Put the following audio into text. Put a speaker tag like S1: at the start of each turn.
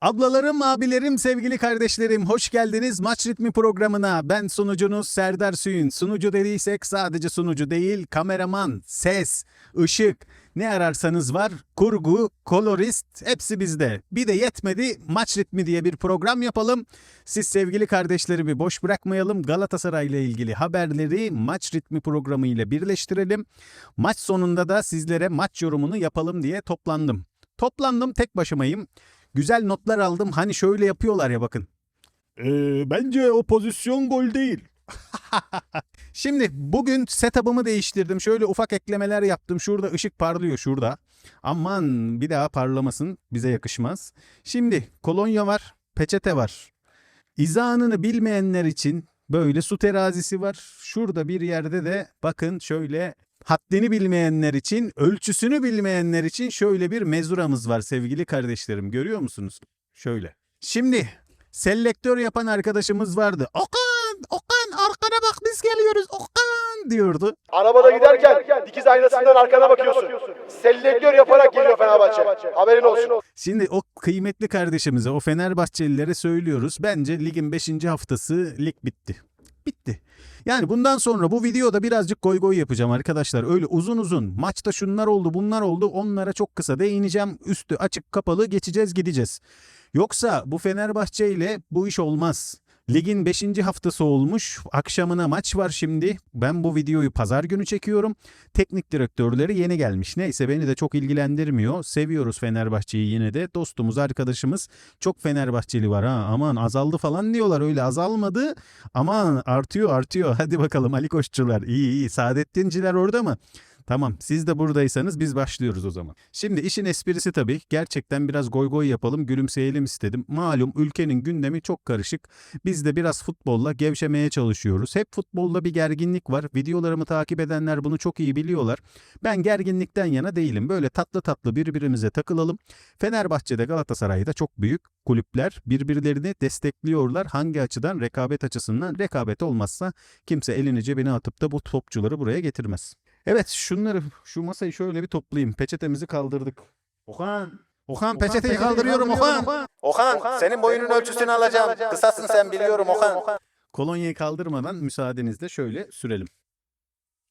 S1: Ablalarım, abilerim, sevgili kardeşlerim hoş geldiniz Maç Ritmi programına. Ben sunucunuz Serdar Süyün. Sunucu dediysek sadece sunucu değil, kameraman, ses, ışık, ne ararsanız var. Kurgu, kolorist hepsi bizde. Bir de yetmedi Maç Ritmi diye bir program yapalım. Siz sevgili kardeşlerimi boş bırakmayalım. Galatasaray ile ilgili haberleri Maç Ritmi programı ile birleştirelim. Maç sonunda da sizlere maç yorumunu yapalım diye toplandım. Toplandım tek başımayım. Güzel notlar aldım. Hani şöyle yapıyorlar ya bakın. Ee, bence o pozisyon gol değil. Şimdi bugün setup'ımı değiştirdim. Şöyle ufak eklemeler yaptım. Şurada ışık parlıyor şurada. Aman bir daha parlamasın bize yakışmaz. Şimdi kolonya var, peçete var. İzanını bilmeyenler için böyle su terazisi var. Şurada bir yerde de bakın şöyle haddini bilmeyenler için, ölçüsünü bilmeyenler için şöyle bir mezuramız var sevgili kardeşlerim. Görüyor musunuz? Şöyle. Şimdi selektör yapan arkadaşımız vardı. Okan, Okan arkana bak biz geliyoruz Okan diyordu.
S2: Arabada giderken dikiz aynasından arkana bakıyorsun. Selektör yaparak geliyor Fenerbahçe. Haberin olsun.
S1: Şimdi o kıymetli kardeşimize, o Fenerbahçelilere söylüyoruz. Bence ligin 5. haftası lig bitti. Bitti. Yani bundan sonra bu videoda birazcık goy goy yapacağım arkadaşlar. Öyle uzun uzun maçta şunlar oldu bunlar oldu onlara çok kısa değineceğim. Üstü açık kapalı geçeceğiz gideceğiz. Yoksa bu Fenerbahçe ile bu iş olmaz. Ligin 5. haftası olmuş. Akşamına maç var şimdi. Ben bu videoyu pazar günü çekiyorum. Teknik direktörleri yeni gelmiş. Neyse beni de çok ilgilendirmiyor. Seviyoruz Fenerbahçe'yi yine de. Dostumuz, arkadaşımız çok Fenerbahçeli var ha. Aman azaldı falan diyorlar. Öyle azalmadı. Aman artıyor artıyor. Hadi bakalım Ali Koççular. İyi iyi. Saadettinciler orada mı? Tamam siz de buradaysanız biz başlıyoruz o zaman. Şimdi işin esprisi tabii gerçekten biraz goy goy yapalım gülümseyelim istedim. Malum ülkenin gündemi çok karışık. Biz de biraz futbolla gevşemeye çalışıyoruz. Hep futbolda bir gerginlik var. Videolarımı takip edenler bunu çok iyi biliyorlar. Ben gerginlikten yana değilim. Böyle tatlı tatlı birbirimize takılalım. Fenerbahçe'de Galatasaray'da çok büyük kulüpler birbirlerini destekliyorlar. Hangi açıdan? Rekabet açısından. Rekabet olmazsa kimse elini cebine atıp da bu topçuları buraya getirmez. Evet şunları şu masayı şöyle bir toplayayım. Peçetemizi kaldırdık. Okan. Okan peçeteyi kaldırıyorum Okan.
S3: Okan, senin boyunun ölçüsünü alacağım. Kısasın sen biliyorum Okan.
S1: Kolonyayı kaldırmadan müsaadenizle şöyle sürelim.